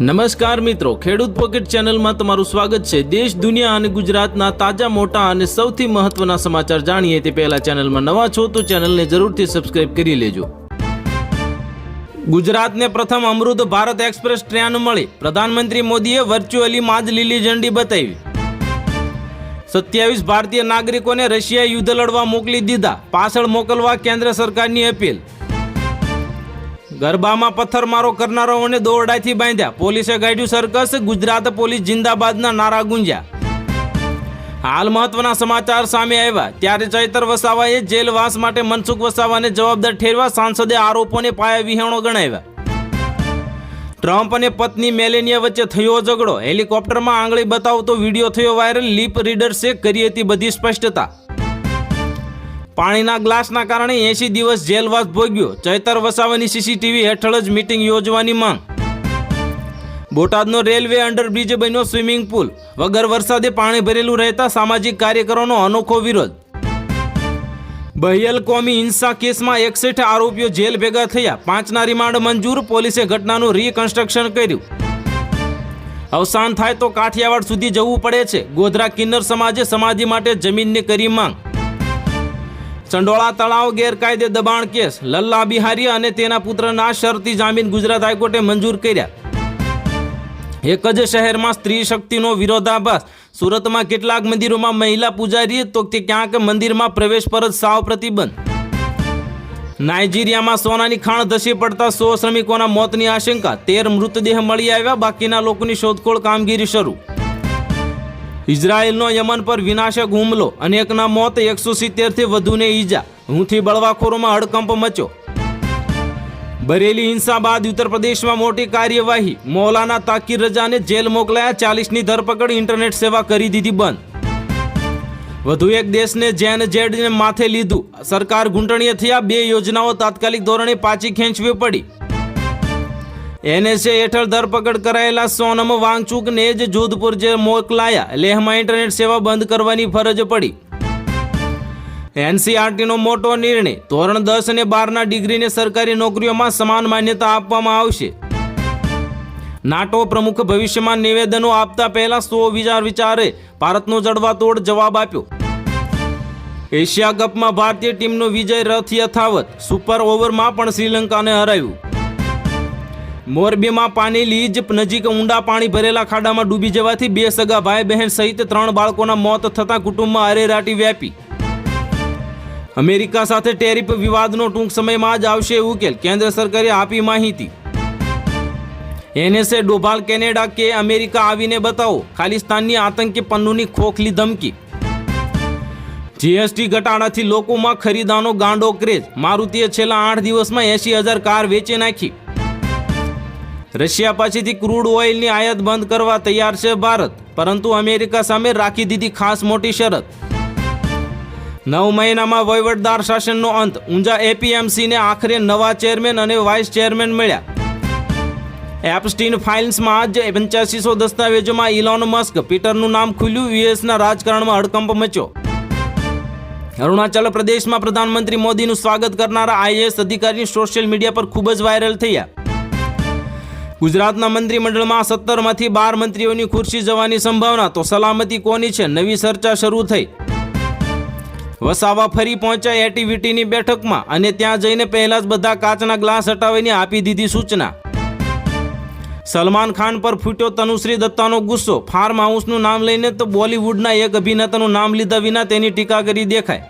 નમસ્કાર મિત્રો, ખેડૂત પોકેટ ચેનલમાં તમારું સ્વાગત છે. દેશ, દુનિયા અને ગુજરાતના તાજા, મોટા અને સૌથી મહત્વના સમાચાર જાણીએ તે પહેલા ચેનલમાં નવા છો તો ચેનલને જરૂરથી સબસ્ક્રાઇબ કરી લેજો. ગુજરાતને પ્રથમ અમૃત ભારત એક્સપ્રેસ ટ્રેન મળી. પ્રધાનમંત્રી મોદીએ વર્ચ્યુઅલી માં જ લીલી ઝંડી બતાવી. સત્યાવીસ ભારતીય નાગરિકોને રશિયાએ યુદ્ધ લડવા મોકલી દીધા. પાછળ મોકલવા કેન્દ્ર સરકારની અપીલ. ગરબામાં પથ્થરમારો કરનારાઓને દોરડાથી બાંધ્યા. પોલીસે કાઢ્યું સર્કસ. ગુજરાત પોલીસ જિંદાબાદના નારા ગુંજ્યા. હાલ મહત્વના સમાચાર સામે આવ્યા. ત્યારે ચૈતર વસાવાએ જેલવાસ માટે મનસુખ વસાવાને જવાબદાર ઠેરવા સાંસદે આરોપોને પાયા વિહાણો ગણાવ્યા. ટ્રમ્પ અને પત્ની મેલેનિયા વચ્ચે થયો ઝઘડો. હેલિકોપ્ટરમાં આંગળી બતાવતો વીડિયો થયો વાયરલ. લીપ રીડર્સે કરી હતી બધી સ્પષ્ટતા. પાણીના ગ્લાસના કારણે એંશી દિવસ જેલવાસ ભોગ્યો. ચૈતર વસાવાની સીસીટીવી હેઠળ જ મીટિંગ યોજવાની માંગ. બોટાદનો રેલવે અંડરબ્રિજ બન્યો સ્વિમિંગ પુલ. વગર વરસાદે પાણી ભરેલું રહેતા સામાજિક કાર્યકરોનો અનોખો વિરોધ. બહિયલ કોમી હિંસા કેસમાં એકસઠ આરોપીઓ જેલ ભેગા થયા. પાંચના રિમાન્ડ મંજૂર, પોલીસે ઘટનાનું રીકન્સ્ટ્રક્શન કર્યું. અવસાન થાય તો કાઠિયાવાડ સુધી જવું પડે છે. ગોધરા કિન્નર સમાજે સમાધિ માટે જમીનની કરી માંગ. ચંડોળા તળાવ ગેરકાયદે દબાણ કેસ. લલ્લા બિહારી અને તેના પુત્રના શરતી જામીન ગુજરાત હાઈકોર્ટે મંજૂર કર્યા. એક જ શહેરમાં સ્ત્રી શક્તિનો વિરોધાભાસ. સુરતમાં કેટલાક મંદિરોમાં મહિલા પૂજારી, તો તે ક્યાંક મંદિરમાં પ્રવેશ પર જ સાવ પ્રતિબંધ. નાઇજીરિયામાં સોનાની ખાણ ધસી પડતા સો શ્રમિકોના મોતની આશંકા. તેર મૃતદેહ મળી આવ્યા, બાકીના લોકોની શોધખોળ કામગીરી શરૂ. ઇઝરાયેલનો યમન પર વિનાશક હુમલો અનેકના મોત એકસો સિત્તેરથી વધુને ઈજા, હુંથી બળવાખોરોમાં હડકંપ મચ્યો. બરેલી હિંસા બાદ ઉત્તર પ્રદેશમાં મોટી કાર્યવાહી, મૌલાના તાકીર રજાને જેલ મોકલાયા ચાલીસની ધરપકડ, ઇન્ટરનેટ સેવા કરી દીધી બંધ. વધુ એક દેશને જેન જેડને માથે લીધું, સરકાર ઘૂંટણીએ થયા બે યોજનાઓ તાત્કાલિક ધોરણે પાછી ખેંચવી પડી. એનએસએ હેઠળ ધરપકડ કરાયેલા સોનમ વાંગચુકને જ જોધપુર જે મોકલાયા. લેહમાં ઇન્ટરનેટ સેવા બંધ કરવાની ફરજ પડી. એનસીઆરટીનો મોટો નિર્ણય. ધોરણ દસ અને બારના ડિગ્રીને સરકારી નોકરીઓમાં સમાન માન્યતા આપવામાં આવશે. નાટો પ્રમુખ ભવિષ્યમાં નિવેદનો આપતા પહેલા સો વિચાર વિચારે. ભારતનો જડવાતોડ જવાબ આપ્યો. એશિયા કપમાં ભારતીય ટીમનો વિજય રથ યથાવત. સુપર ઓવરમાં પણ શ્રીલંકાને હરાવ્યું મોરબીમાં પાણી લીજ નજીક ઊંડા પાણી ભરેલા ખાડામાં ડૂબી જવાથી બે સગા ભાઈ બહેન સહિત ત્રણ બાળકોના મોત થતા કુટુંબમાં અરેરાટી વ્યાપી. અમેરિકા સાથે ટેરિફ વિવાદનો ટૂંક સમયમાં જ આવશે ઉકેલ, કેન્દ્ર સરકારે આપી માહિતી. એનએસએ ડોભાલ કેનેડા કે અમેરિકા આવીને બતાવો, ખાલિસ્તાનની આતંકી પન્નુની ખોખલી ધમકી. જીએસટી ઘટાડાથી લોકોમાં ખરીદાનો ગાંડો ક્રેઝ, મારુતિએ છેલ્લા આઠ દિવસમાં એસી હજાર કાર વેચી નાખી. રશિયા પાસેથી ક્રૂડ ઓઇલની આયાત બંધ કરવા તૈયાર છે ભારત, પરંતુ અમેરિકા સામે રાખી દીધી ખાસ મોટી શરત. નવ મહિનામાં વહીવટદાર શાસનનો અંત, ઊંઝા એપીએમસીને આખરે નવા ચેરમેન અને વાઇસ ચેરમેન મળ્યા. એપસ્ટીન ફાઇલ્સમાં જ પંચ્યાસીસો દસ્તાવેજોમાં ઇલોન મસ્ક, પીટરનું નામ ખુલ્યું, યુએસના રાજકારણમાં હડકંપ મચ્યો. અરુણાચલ પ્રદેશમાં પ્રધાનમંત્રી મોદીનું સ્વાગત કરનારા આઈએએસ અધિકારી સોશિયલ મીડિયા પર ખૂબ જ વાયરલ થયા. ગુજરાતના મંત્રીમંડળમાં સત્તરમાંથી બાર મંત્રીઓની ખુરશી જવાની સંભાવના, તો સલામતી કોની છે? નવી ચર્ચા શરૂ થઈ. વસાવા ફરી પહોંચ્યા એટીવીટીની બેઠકમાં અને ત્યાં જઈને પહેલા જ બધા કાચના ગ્લાસ હટાવીને આપી દીધી સૂચના. સલમાન ખાન પર ફૂટ્યો તનુશ્રી દત્તાનો ગુસ્સો. ફાર્મ હાઉસનું નામ લઈને તો બોલિવૂડના એક અભિનેતાનું નામ લીધા વિના તેની ટીકા કરી દેખાય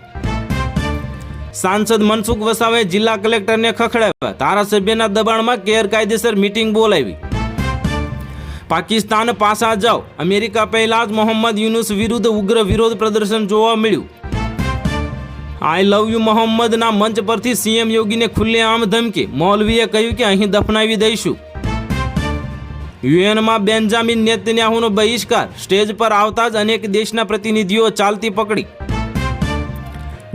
સાંસદ મનસુખ વસાવાએ જિલ્લા કલેક્ટરને ખખડાવ્યા. ધારાસભ્યના દબાણમાં ગેરકાયદેસર મીટિંગ બોલાવી. પાકિસ્તાન પાસા જાઓ. અમેરિકા પહેલા જ મોહમ્મદ યુનુસ વિરુદ્ધ ઉગ્ર વિરોધ પ્રદર્શન જોવા મળ્યું. આઈ લવ યુ મોહમ્મદના મંચ પરથી સીએમ યોગીને ખુલ્લેઆમ ધમકી. મૌલવીએ કહ્યું કે અહીં દફનાવી દઈશું. યુએનમાં બેન્જામિન નેતન્યાહુનો બહિષ્કાર. સ્ટેજ પર આવતા જ અનેક દેશના પ્રતિનિધિઓ ચાલતી પકડી.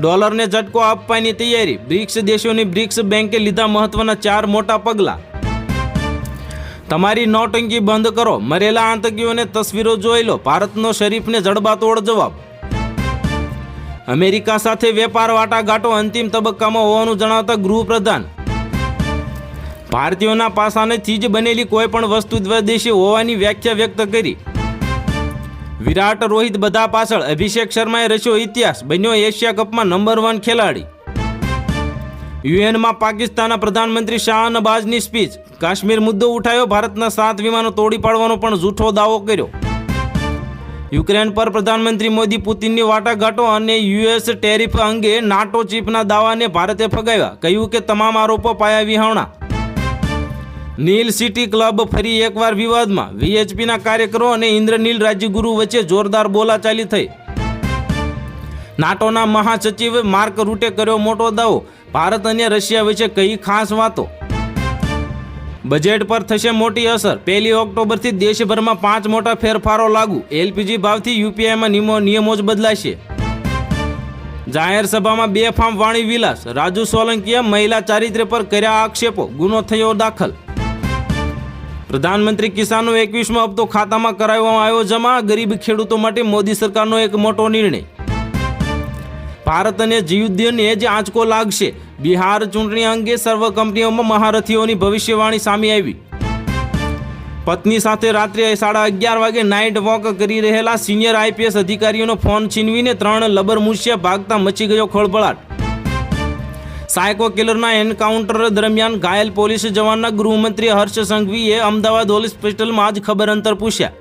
ડોલરને ઝટકો આપવાની તૈયારી. બ્રિક્સ દેશોની બ્રિક્સ બેંકે લીધા મહત્વના ચાર મોટા પગલાં. તમારી નોટંકી બંધ કરો. મરેલા આતંકીઓને તસવીરો જોઈ લો. ભારતનો શરીફને જડબાતોડ જવાબ. અમેરિકા સાથે વેપાર વાટાઘાટો અંતિમ તબક્કામાં હોવાનું જણાવતા ગૃહપ્રધાન. ભારતીયોના પાસાનેથી જ બનેલી કોઈ પણ વસ્તુ દ્વદેશી હોવાની વ્યાખ્યા વ્યક્ત કરી. વિરાટ રોહિત બધા પાછળ અભિષેક શર્માએ રચ્યો ઇતિહાસ. બન્યો એશિયા કપમાં નંબર વન ખેલાડી. યુએનમાં પાકિસ્તાનના પ્રધાનમંત્રી શાહનબાજની સ્પીચ કાશ્મીર મુદ્દો ઉઠાયો, ભારતના સાત વિમાનો તોડી પાડવાનો પણ જૂઠો દાવો કર્યો. યુક્રેન પર પ્રધાનમંત્રી મોદી પુતિનની વાટાઘાટો અને યુએસ ટેરિફ અંગે નાટો ચીફના દાવાને ભારતે ફગાવ્યા. કહ્યું કે તમામ આરોપો પાયા વિહાવણા નીલ સિટી ક્લબ ફરી એકવાર વિવાદમાં. વીએચપીના કાર્યકરો અને ઇન્દ્રનીલ રાજ્યગુરુ વચ્ચે જોરદાર બોલાચાલી થઈ. નાટોના મહાસચિવે માર્ક રૂટે કર્યો મોટો દાવો. ભારત અને રશિયા વચ્ચે કઈ ખાસ વાતો? બજેટ પર થશે મોટી અસર. પહેલી ઓક્ટોબરથી દેશભરમાં પાંચ મોટા ફેરફારો લાગુ. એલપીજી ભાવથી યુપીઆઈમાં નિયમો નિયમો જ બદલાશે. જાહેર સભામાં બે ફામ વાણી વિલાસ. રાજુ સોલંકીએ મહિલા ચારિત્ર્ય પર કર્યા આક્ષેપો. ગુનો થયો દાખલ. પ્રધાનમંત્રી કિસાનનો એકવીસમો હપ્તો ખાતામાં કરાવવામાં આવ્યો જમા. ગરીબ ખેડૂતો માટે મોદી સરકારનો એક મોટો નિર્ણય. ભારત અને જીયુદ્ધને જ આંચકો લાગશે. બિહાર ચૂંટણી અંગે સર્વ કંપનીઓમાં મહારથીઓની ભવિષ્યવાણી સામે આવી. પત્ની સાથે રાત્રે સાડા અગિયાર વાગે નાઇટ વોક કરી રહેલા સિનિયર આઈપીએસ અધિકારીઓનો ફોન છીનવીને ત્રણ લબર મૂસ્યા ભાગતા મચી ગયો ખળભળાટ. સાયકો કિલરના એન્કાઉન્ટર દરમિયાન ઘાયલ પોલીસ જવાનના ગૃહમંત્રી હર્ષ સંઘવીએ અમદાવાદ હોસ્પિટલમાં જ ખબર અંતર પૂછ્યા.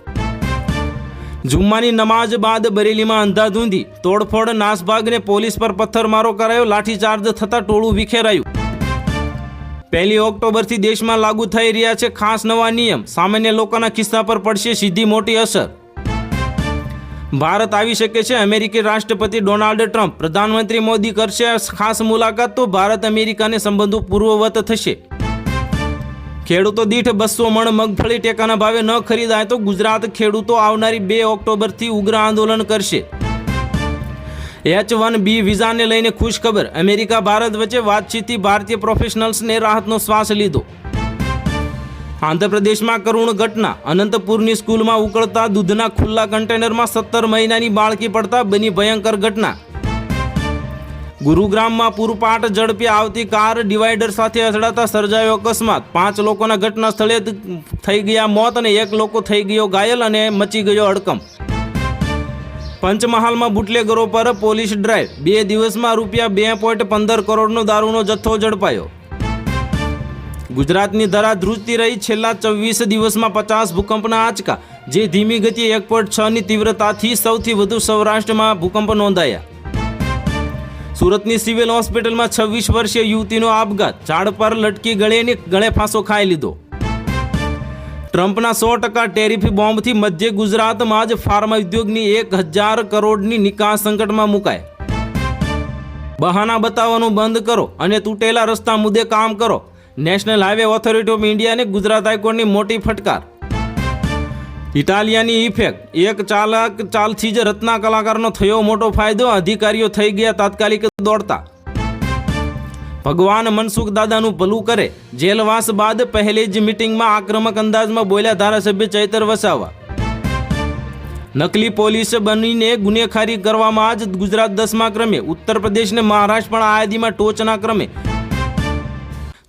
જુમ્માની નમાઝ બાદ બરેલીમાં અંધાધૂંધી, તોડફોડ, નાસભાગને પોલીસ પર પથ્થરમારો કરાયો, લાઠીચાર્જ થતાં ટોળું વિખેરાયું. પહેલી ઓક્ટોબરથી દેશમાં લાગુ થઈ રહ્યા છે ખાસ નવા નિયમ. સામાન્ય લોકોના ખિસ્સા પર પડશે સીધી મોટી અસર. ભારત આવી શકે છે. અમેરિકી રાષ્ટ્રપતિ ડોનાલ્ડ ટ્રમ્પ. પ્રધાનમંત્રી મોદી કરશે ખાસ મુલાકાત તો ભારત અમેરિકાને સંબંધો પૂર્વવત થશે. ખેડૂતો દીઠ બસો મણ મગફળી ટેકાના ભાવે ન ખરીદાય તો ગુજરાત ખેડૂતો આવનારી બે ઓક્ટોબરથી ઉગ્ર આંદોલન કરશે. એચ વન બી વિઝાને લઈને ખુશ ખબર અમેરિકા ભારત વચ્ચે વાતચીતથી ભારતીય પ્રોફેશનલ્સને રાહતનો શ્વાસ લીધો. આંધ્રપ્રદેશમાં કરુણ ઘટના. અનંતપુરની સ્કૂલમાં ઉકળતા દૂધના ખુલ્લા કન્ટેનરમાં સત્તર મહિનાની બાળકી પડતા બની ભયંકર ઘટના. ગુરુગ્રામમાં પૂરપાટ ઝડપે આવતી કાર ડિવાઈડર સાથે અથડાતા સર્જાયો અકસ્માત. પાંચ લોકોના ઘટના સ્થળે થઈ ગયા મોત અને એક લોકો થઈ ગયો ઘાયલ અને મચી ગયો અડકમ. પંચમહાલમાં બુટલેગરો પર પોલીસ ડ્રાઈવ. બે દિવસમાં રૂપિયા બે પોઈન્ટ પંદર કરોડનો દારૂનો જથ્થો ઝડપાયો. ગુજરાતની ધરા ધ્રુજતી રહી છેલ્લા ચોવીસ દિવસમાં પચાસ ભૂકંપના આંચકા, જે ધીમી ગતિએ એક પોઈન્ટ છની તીવ્રતાથી સૌથી વધુ સૌરાષ્ટ્રમાં ભૂકંપ નોંધાયા. સુરતની સિવિલ હોસ્પિટલમાં છવ્વીસ વર્ષીય યુવતીનો આપઘાત, ઝાડ પર લટકી ગળેને ગળે ફાંસો ખાઈ લીધો. ટ્રમ્પના સો ટકા ટેરિફી બોમ્બથી મધ્ય ગુજરાતમાં જ ફાર્મા ઉદ્યોગની એક હજાર કરોડની નિકાસ સંકટમાં મુકાય. બહાના બતાવવાનું બંધ કરો અને તૂટેલા રસ્તા મુદ્દે કામ કરો. નેશનલ હાઈવે ઓથોરિટી ઓફ ઇન્ડિયાને ગુજરાત હાઈકોર્ટની મોટી ફટકાર. ઇટાલિયાની ઇફેક્ટ, એક ચાલક ચાલથી જ રત્ના કલાકારનો થયો મોટો ફાયદો, અધિકારીઓ થઈ ગયા તાત્કાલિક દોડતા. ભગવાન મનસુખ દાદાનું ભલું કરે, જેલવાસ બાદ પહેલી જ મિટિંગમાં આક્રમક અંદાજમાં બોલ્યા ધારાસભ્ય ચૈતર વસાવા. નકલી પોલીસ બનીને ગુનેખારી કરવામાં જ ગુજરાત દસમા ક્રમે, ઉત્તર પ્રદેશને મહારાષ્ટ્ર પણ આ યાદીમાં ટોચના ક્રમે.